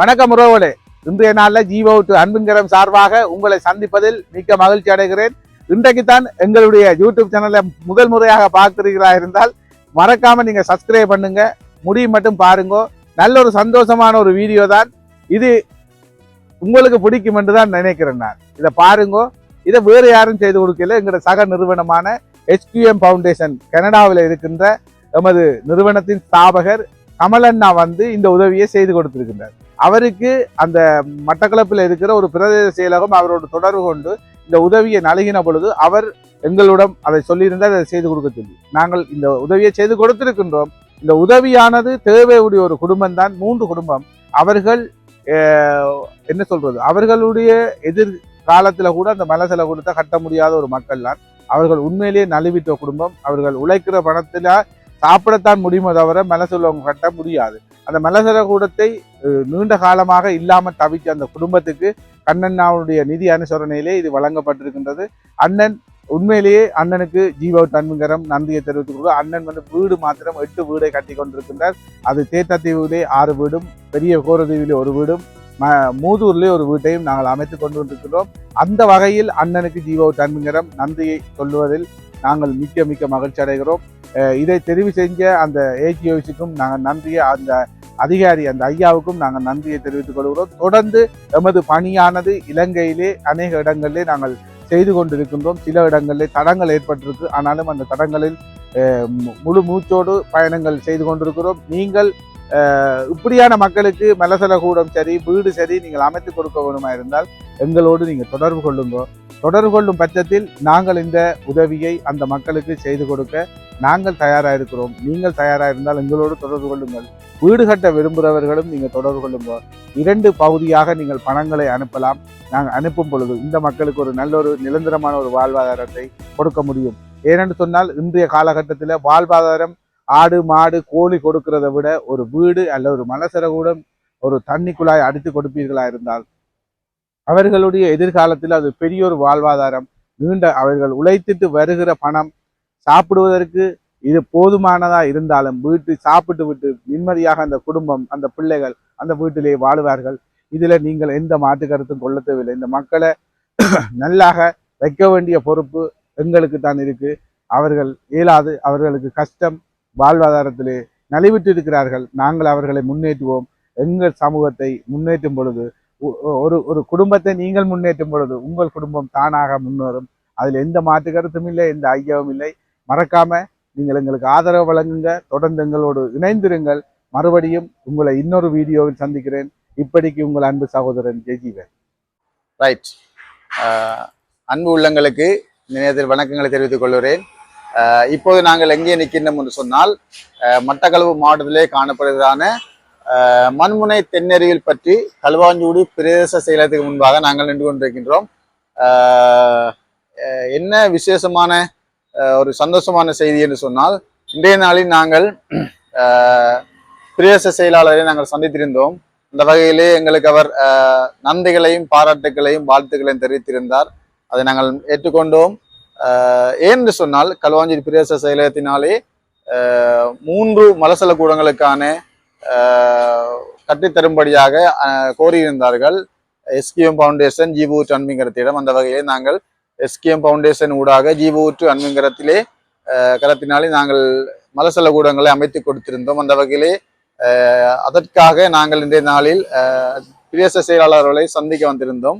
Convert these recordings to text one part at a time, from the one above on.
வணக்கம் உறவுகளே. இன்றைய நாளில் ஜீவோட்டு அன்புங்கரம் சார்பாக உங்களை சந்திப்பதில் மிக்க மகிழ்ச்சி அடைகிறேன். இன்றைக்கு தான் எங்களுடைய யூடியூப் சேனலை முதல் முறையாக பார்க்கிறீர்களா இருந்தால் மறக்காம நீங்க சப்ஸ்கிரைப் பண்ணுங்க முடியும் மட்டும் பாருங்க. நல்ல ஒரு சந்தோஷமான ஒரு வீடியோ தான். இது உங்களுக்கு பிடிக்கும் என்று தான் நினைக்கிறேன் நான். இதை பாருங்க. இதை வேறு யாரும் செய்து கொடுக்கல. எங்களோட சக நிறுவனமான ஹெச்கியூஎம் ஃபவுண்டேஷன் கனடாவில் இருக்கின்ற எமது நிறுவனத்தின் ஸ்தாபகர் கமலண்ணா வந்து இந்த உதவியை செய்து கொடுத்திருக்கின்றார். அவருக்கு அந்த மட்டக்களப்பில் இருக்கிற ஒரு பிரதேச செயலகம் அவரோட தொடர்பு கொண்டு இந்த உதவியை நல்கின பொழுது அவர் எங்களிடம் அதை சொல்லியிருந்தால் அதை செய்து கொடுக்க சொல்லி. நாங்கள் இந்த உதவியை செய்து கொடுத்திருக்கின்றோம். இந்த உதவியானது தேவையுடைய ஒரு குடும்பம் தான் மூன்று குடும்பம். அவர்கள் என்ன சொல்றது? அவர்களுடைய எதிர்காலத்தில் கூட அந்த மலசல கொடுத்தா கட்ட முடியாத ஒரு மக்கள் தான். அவர்கள் உண்மையிலேயே நழுவிட்ட குடும்பம். அவர்கள் உழைக்கிற பணத்தில் சாப்பிடத்தான் முடியுமே தவிர மலசலவங்க கட்ட முடியாது. அந்த மலசல கூடத்தை நீண்ட காலமாக இல்லாமல் தவிச்ச அந்த குடும்பத்துக்கு கண்ணண்ணாவுடைய நிதி அனுசரணையிலே இது வழங்கப்பட்டிருக்கின்றது. அண்ணன் உண்மையிலேயே அண்ணனுக்கு ஜீவ தன்மங்கரம் நன்றியை தெரிவித்துக் அண்ணன் வந்து வீடு மாத்திரம் எட்டு வீடை கட்டி கொண்டிருக்கின்றார். அது தேத்தத்தீவிலே ஆறு வீடும் பெரிய கோரதீவிலே ஒரு வீடும் ம- மூதூர்லே ஒரு வீட்டையும் நாங்கள் அமைத்து கொண்டு வந்திருக்கிறோம் அந்த வகையில் அண்ணனுக்கு ஜீவ தன்மங்கரம் நன்றியை சொல்லுவதில் நாங்கள் மிக்க மிக்க மகிழ்ச்சி அடைகிறோம். இதை தெரிவு செஞ்ச அந்த ஏஜிஓசிக்கும் நாங்கள் நன்றியை அந்த அதிகாரி அந்த ஐயாவுக்கும் நாங்கள் நன்றியை தெரிவித்துக் கொள்கிறோம். தொடர்ந்து எமது பணியானது இலங்கையிலே அநேக இடங்களிலே நாங்கள் செய்து கொண்டிருக்கின்றோம். சில இடங்களிலே தடங்கள் ஏற்பட்டிருக்கு. ஆனாலும் அந்த தடங்களில் மு- முழு மூச்சோடு பயணங்கள் செய்து கொண்டிருக்கிறோம். நீங்கள் இப்படியான மக்களுக்கு மலசல கூடம் சரி வீடு சரி நீங்கள் அமைத்து கொடுக்க வேணுமா இருந்தால் எங்களோடு நீங்கள் தொடர்பு கொள்ளுங்க. தொடர்பு கொள்ளும் பட்சத்தில் நாங்கள் இந்த உதவியை அந்த மக்களுக்கு செய்து கொடுக்க நாங்கள் தயாராக இருக்கிறோம். நீங்கள் தயாராக இருந்தால் எங்களோடு தொடர்பு கொள்ளுங்கள். வீடு கட்ட விரும்புகிறவர்களும் நீங்கள் தொடர்பு கொள்ளுங்க. இரண்டு பகுதியாக நீங்கள் பணங்களை அனுப்பலாம். நாங்கள் அனுப்பும் பொழுது இந்த மக்களுக்கு ஒரு நல்ல ஒரு நிரந்தரமான ஒரு வாழ்வாதாரத்தை கொடுக்க முடியும். ஏனென்று சொன்னால் இன்றைய காலகட்டத்தில் வாழ்வாதாரம் ஆடு மாடு கோழி கொடுக்கிறத விட ஒரு வீடு அல்ல ஒரு மலசரகூடம் ஒரு தண்ணி குழாய் அடித்து கொடுப்பீர்களா இருந்தால்? அவர்களுடைய எதிர்காலத்தில் அது பெரிய ஒரு வாழ்வாதாரம். நீண்ட அவர்கள் உழைத்துட்டு வருகிற பணம் சாப்பிடுவதற்கு இது போதுமானதா இருந்தாலும் வீட்டு சாப்பிட்டு விட்டு நிம்மதியாக அந்த குடும்பம் அந்த பிள்ளைகள் அந்த வீட்டிலே வாழுவார்கள். இதில் நீங்கள் எந்த மாற்று கருத்தும் கொள்ள தேவையில்லை இந்த மக்களை நல்லாக வைக்க வேண்டிய பொறுப்பு எங்களுக்கு தான் இருக்கு. அவர்கள் இயலாது அவர்களுக்கு கஷ்டம் வாழ்வாதாரத்திலே நலிவிட்டு இருக்கிறார்கள் நாங்கள் அவர்களை முன்னேற்றுவோம். எங்கள் சமூகத்தை முன்னேற்றும் பொழுது ஒ- ஒரு ஒரு குடும்பத்தை நீங்கள் முன்னேற்றும் பொழுது உங்கள் குடும்பம் தானாக முன்னேறும். அதில் எந்த மாற்று கருத்தும் இல்லை எந்த ஐயமும் இல்லை. மறக்காம நீங்கள் எங்களுக்கு ஆதரவு வழங்குங்க. தொடர்ந்து எங்களோடு இணைந்திருங்கள். மறுபடியும் உங்களை இன்னொரு வீடியோவில் சந்திக்கிறேன். இப்படிக்கு உங்கள் அன்பு சகோதரன் ஜெய்ஜீவன். ரைட் அன்பு உள்ளங்களுக்கு இந்த நேரத்தில் வணக்கங்களை தெரிவித்துக் கொள்கிறேன். இப்போது நாங்கள் எங்கே நிற்கின்றோம் என்று சொன்னால் மட்டக்களவு மாவட்டத்திலே காணப்படுவதான மண்முனை தென்னறிவில் பற்றி களுவாஞ்சூடி பிரதேச செயலகத்துக்கு முன்பாக நாங்கள் நின்று கொண்டிருக்கின்றோம். என்ன விசேஷமான ஒரு சந்தோஷமான செய்தி என்று சொன்னால் இன்றைய நாளில் நாங்கள் பிரதேச செயலாளரை நாங்கள் சந்தித்திருந்தோம். அந்த வகையிலே எங்களுக்கு அவர் நந்திகளையும் நன்றிகளையும் பாராட்டுகளையும் வாழ்த்துக்களையும் தெரிவித்திருந்தார். அதை நாங்கள் ஏற்றுக்கொண்டோம். ஏன்னு சொன்னால் களுவாஞ்சி பிரதேச செயலகத்தினாலே மூன்று மலசல கூடங்களுக்கான கட்டித்தரும்படியாக கோரியிருந்தார்கள். எஸ்கிஎம் ஃபவுண்டேஷன் ஜீபூட் அன்புங்கிறத்திடம் அந்த வகையிலே நாங்கள் எஸ்கிஎம் ஃபவுண்டேஷன் ஊடாக ஜீபூட்டு அன்பிங்கரத்திலே கரத்தினாலே நாங்கள் மலசல கூடங்களை அமைத்து கொடுத்திருந்தோம். அந்த வகையிலே அதற்காக நாங்கள் இன்றைய நாளில் பிரதேச செயலாளர்களை சந்திக்க வந்திருந்தோம்.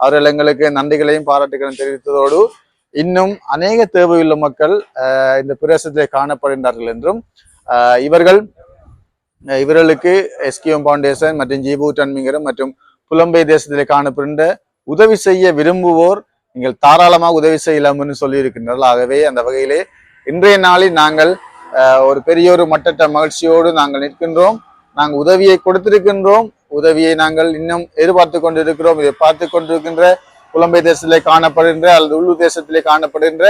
அவர்கள் எங்களுக்கு நன்றிகளையும் பாராட்டுகளையும் தெரிவித்ததோடு இன்னும் அநேக தேவையுள்ள மக்கள் ஆஹ் இந்த பிரதேசத்தில் காணப்படுகின்றார்கள் என்றும் ஆஹ் இவர்கள் இவர்களுக்கு எஸ்கிஎம் ஃபவுண்டேஷன் மற்றும் ஜிபு அன்மிங்கரம் மற்றும் புலம்பெய் தேசத்திலே காணப்படுகின்ற உதவி செய்ய விரும்புவோர் நீங்கள் தாராளமாக உதவி செய்யலாம்னு சொல்லியிருக்கின்றார்கள் ஆகவே அந்த வகையிலே இன்றைய நாளில் நாங்கள் ஆஹ் ஒரு பெரிய ஒரு மட்டற்ற மகிழ்ச்சியோடு நாங்கள் நிற்கின்றோம். நாங்கள் உதவியை கொடுத்திருக்கின்றோம். உதவியை நாங்கள் இன்னும் எதிர்பார்த்து கொண்டிருக்கிறோம். இதை பார்த்து கொண்டிருக்கின்ற புலம்பெய் தேசத்திலே காணப்படுகின்ற அல்லது உள்ளூர் தேசத்திலே காணப்படுகின்ற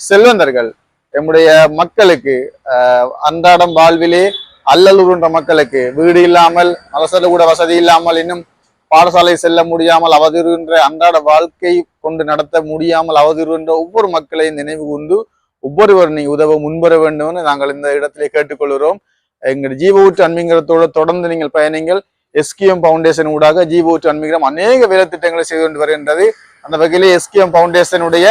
செல்வந்தர்கள் எம்முடைய மக்களுக்கு அன்றாடம் வாழ்விலே அல்லலுறுன்ற மக்களுக்கு வீடு இல்லாமல் அவசர கூட வசதி இல்லாமல் இன்னும் பாடசாலை செல்ல முடியாமல் அவதிருகின்ற அன்றாட வாழ்க்கை கொண்டு நடத்த முடியாமல் அவதிருகின்ற ஒவ்வொரு மக்களையும் நினைவு கொண்டு ஒவ்வொருவர் நீ உதவ முன்வர வேண்டும்னு நாங்கள் இந்த இடத்திலே கேட்டுக்கொள்கிறோம். எங்கள் ஜீவ ஊற்று அன்பிங்கிறதோடு தொடர்ந்து நீங்கள் பயணிங்கள். எஸ்கிஎம் பவுண்டேஷன் ஊடாக ஜீவோட்டு அன்மிகிரம் அநேக வேலைத்திட்டங்களை செய்து கொண்டு வருகின்றது. அந்த வகையிலே எஸ்கிஎம் பவுண்டேஷனுடைய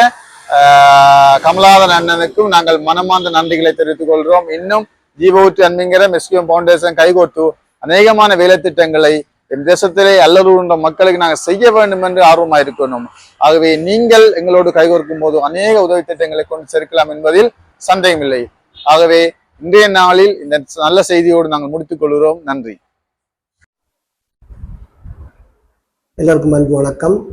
கமலாதன் அண்ணனுக்கும் நாங்கள் மனமார்ந்த நன்றிகளை தெரிவித்துக் கொள்கிறோம். இன்னும் ஜீவோட்டு அன்மிங்கிரம் எஸ்கிஎம் பவுண்டேஷன் கைகோட்டு அநேகமான வேலைத்திட்டங்களை என் தேசத்திலே அல்லலுன்ற மக்களுக்கு நாங்கள் செய்ய வேண்டும் என்று ஆர்வமாக இருக்கணும் ஆகவே நீங்கள் எங்களோடு கைகோர்க்கும் போது அநேக உதவி திட்டங்களை கொண்டு சேர்க்கலாம் என்பதில் சந்தேகமில்லை. ஆகவே இன்றைய நாளில் இந்த நல்ல செய்தியோடு நாங்கள் முடித்துக் கொள்கிறோம். நன்றி. எல்லோருக்கும் அன்பு வணக்கம்.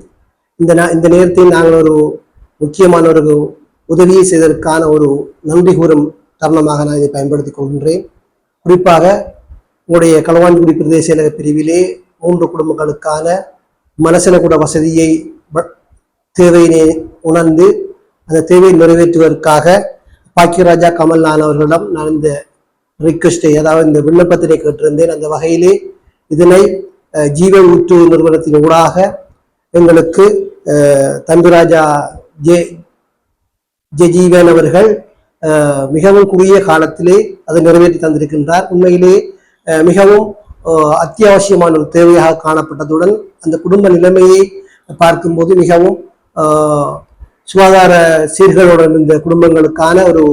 இந்த நா- இந்த நேரத்தில் நாங்கள் ஒரு முக்கியமான ஒரு உதவியை செய்ததற்கான ஒரு நன்றி கூறும் தருணமாக நான் இதை பயன்படுத்தி கொள்கின்றேன். குறிப்பாக உங்களுடைய களவான்குடி பிரதேச செயலக பிரிவிலே மூன்று குடும்பங்களுக்கான மனசனக்கூட வசதியை வ- தேவையினை உணர்ந்து அந்த தேவையை நிறைவேற்றுவதற்காக பாக்கியராஜா கமல்நாத் அவர்களிடம் நான் இந்த ரிக்வெஸ்டை அதாவது இந்த விண்ணப்பத்தினை கேட்டிருந்தேன். அந்த வகையிலே இதனை ஜீவன் முத்து நிறுவனத்தின் ஊடாக எங்களுக்கு அஹ், தம்பிராஜா ஜே ஜெஜீவன் அவர்கள் மிகவும் குறுகிய காலத்திலே அதை நிறைவேற்றி தந்திருக்கின்றார். உண்மையிலே மிகவும் அத்தியாவசியமான ஒரு தேவையாக காணப்பட்டதுடன் அந்த குடும்ப நிலைமையை பார்க்கும்போது மிகவும் சுகாதார சீர்களுடன் இருந்த குடும்பங்களுக்கான ஒரு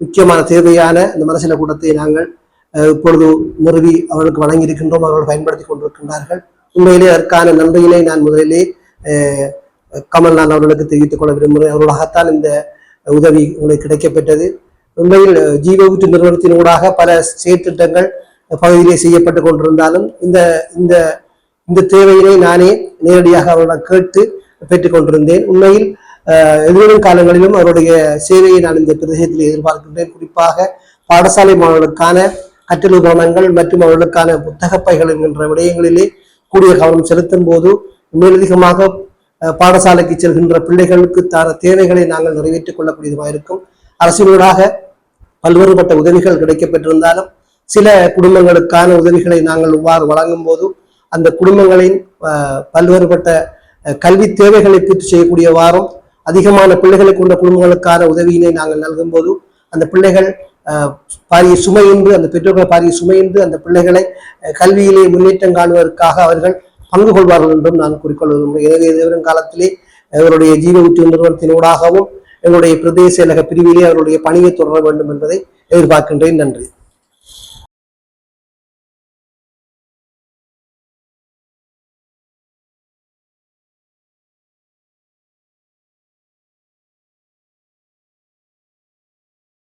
முக்கியமான தேவையான இந்த மனசில கூட்டத்தை நாங்கள் இப்பொழுது நிறுவி அவர்களுக்கு வழங்கியிருக்கின்றோம் அவர்கள் பயன்படுத்தி கொண்டிருக்கின்றார்கள். உண்மையிலே அதற்கான நன்றியினை நான் முதலிலே அஹ், கமல்நாத் அவர்களுக்கு தெரிவித்துக் கொள்ள விரும்புகிறேன். அவர்களாகத்தான் இந்த உதவி உங்களுக்கு கிடைக்கப்பெற்றது. உண்மையில் அஹ், ஜீவ ஊற்று நிறுவனத்தின் ஊடாக பல செயற்திட்டங்கள் பகுதியிலே செய்யப்பட்டு கொண்டிருந்தாலும் இந்த இந்த இந்த தேவையினை நானே நேரடியாக அவர்களிடம் கேட்டு பெற்றுக் கொண்டிருந்தேன். உண்மையில் எதிர்வரும் காலங்களிலும் அவருடைய சேவையை நான் இந்த பிரதேசத்தில் எதிர்பார்க்கின்றேன். குறிப்பாக பாடசாலை மாணவர்களுக்கான கற்றல் மற்றும் அவர்களுக்கான புத்தக பைகள் என்கின்ற விடயங்களிலே கூடிய கவனம் செலுத்தும் போது மேலதிகமாக பாடசாலைக்கு செல்கின்ற பிள்ளைகளுக்கு தர தேவைகளை நாங்கள் நிறைவேற்றிக் கொள்ளக்கூடியதாக இருக்கும். அரசினூடாக பல்வேறுபட்ட உதவிகள் கிடைக்கப்பெற்றிருந்தாலும் சில குடும்பங்களுக்கான உதவிகளை நாங்கள் இவ்வாறு வழங்கும் போது அந்த குடும்பங்களின் அஹ், பல்வேறுபட்ட கல்வி தேவைகளை பூர்த்தி செய்யக்கூடியவாறும் அதிகமான பிள்ளைகளை கொண்ட குடும்பங்களுக்கான உதவியினை நாங்கள் நல்கும் போது அந்த பிள்ளைகள் அஹ், பாரிய சுமையின்றி அந்த பெற்றோர்கள் பாரிய சுமையின்றி அந்த பிள்ளைகளை கல்வியிலே முன்னேற்றம் காணுவதற்காக அவர்கள் பங்கு கொள்வார்கள் என்றும் நான் குறிக்கொள்ள எனவே எதிர்வரும் காலத்திலே அவருடைய ஜீவ ஊற்று நிறுவனத்தினூடாகவும் எங்களுடைய பிரதேச இலக பிரிவிலே அவருடைய பணியை தொடர வேண்டும் என்பதை எதிர்பார்க்கின்றேன். நன்றி.